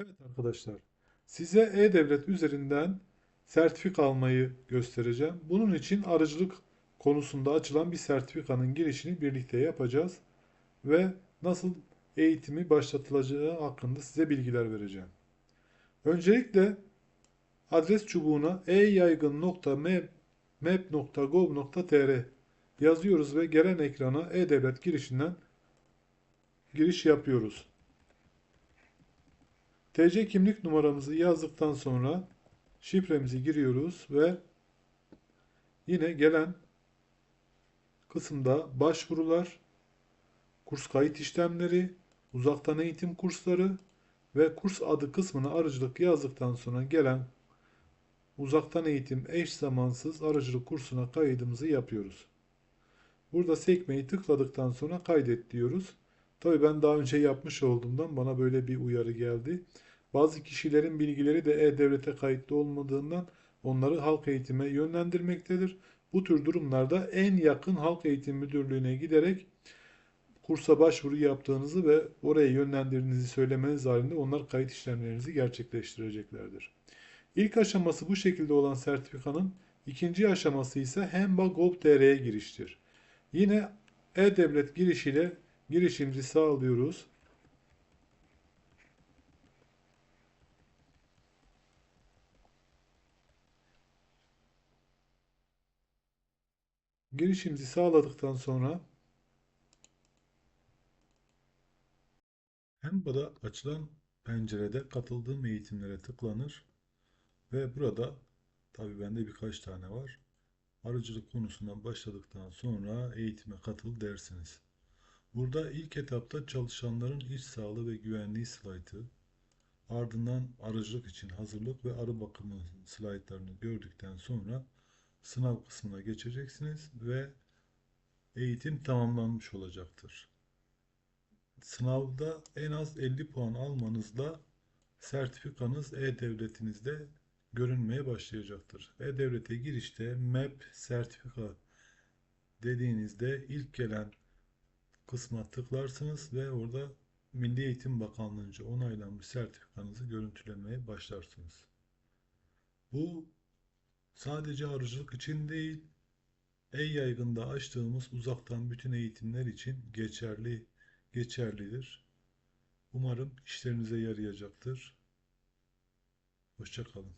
Evet arkadaşlar, size E-Devlet üzerinden sertifika almayı göstereceğim. Bunun için arıcılık konusunda açılan bir sertifikanın girişini birlikte yapacağız ve nasıl eğitimi başlatılacağı hakkında size bilgiler vereceğim. Öncelikle adres çubuğuna eyaygın.map.gov.tr yazıyoruz ve gelen ekrana E-Devlet girişinden giriş yapıyoruz. TC kimlik numaramızı yazdıktan sonra şifremizi giriyoruz ve yine gelen kısımda başvurular, kurs kayıt işlemleri, uzaktan eğitim kursları ve kurs adı kısmına arıcılık yazdıktan sonra gelen uzaktan eğitim eş zamansız arıcılık kursuna kaydımızı yapıyoruz. Burada sekmeyi tıkladıktan sonra kaydet diyoruz. Tabii ben daha önce yapmış olduğumdan bana böyle bir uyarı geldi. Bazı kişilerin bilgileri de E-Devlet'e kayıtlı olmadığından onları halk eğitime yönlendirmektedir. Bu tür durumlarda en yakın halk eğitim müdürlüğüne giderek kursa başvuru yaptığınızı ve oraya yönlendirdiğinizi söylemeniz halinde onlar kayıt işlemlerinizi gerçekleştireceklerdir. İlk aşaması bu şekilde olan sertifikanın ikinci aşaması ise Hemba.gov.tr'ye giriştir. Yine E-Devlet girişiyle girişimizi sağlıyoruz. Girişimizi sağladıktan sonra Hemba'da açılan pencerede katıldığım eğitimlere tıklanır ve burada tabii bende birkaç tane var. Arıcılık konusundan başladıktan sonra eğitime katıl dersiniz. Burada ilk etapta çalışanların iş sağlığı ve güvenliği slaytı, ardından arıcılık için hazırlık ve arı bakımı slaytlarını gördükten sonra sınav kısmına geçeceksiniz ve eğitim tamamlanmış olacaktır. Sınavda en az 50 puan almanızla sertifikanız E-Devletinizde görünmeye başlayacaktır. E-Devlet'e girişte MEP sertifika dediğinizde ilk gelen kısma tıklarsınız ve orada Milli Eğitim Bakanlığı'nca onaylanmış sertifikanızı görüntülemeye başlarsınız. Bu sadece arıcılık için değil, E-Yaygın'da açtığımız uzaktan bütün eğitimler için geçerli geçerlidir. Umarım işlerinize yarayacaktır. Hoşçakalın.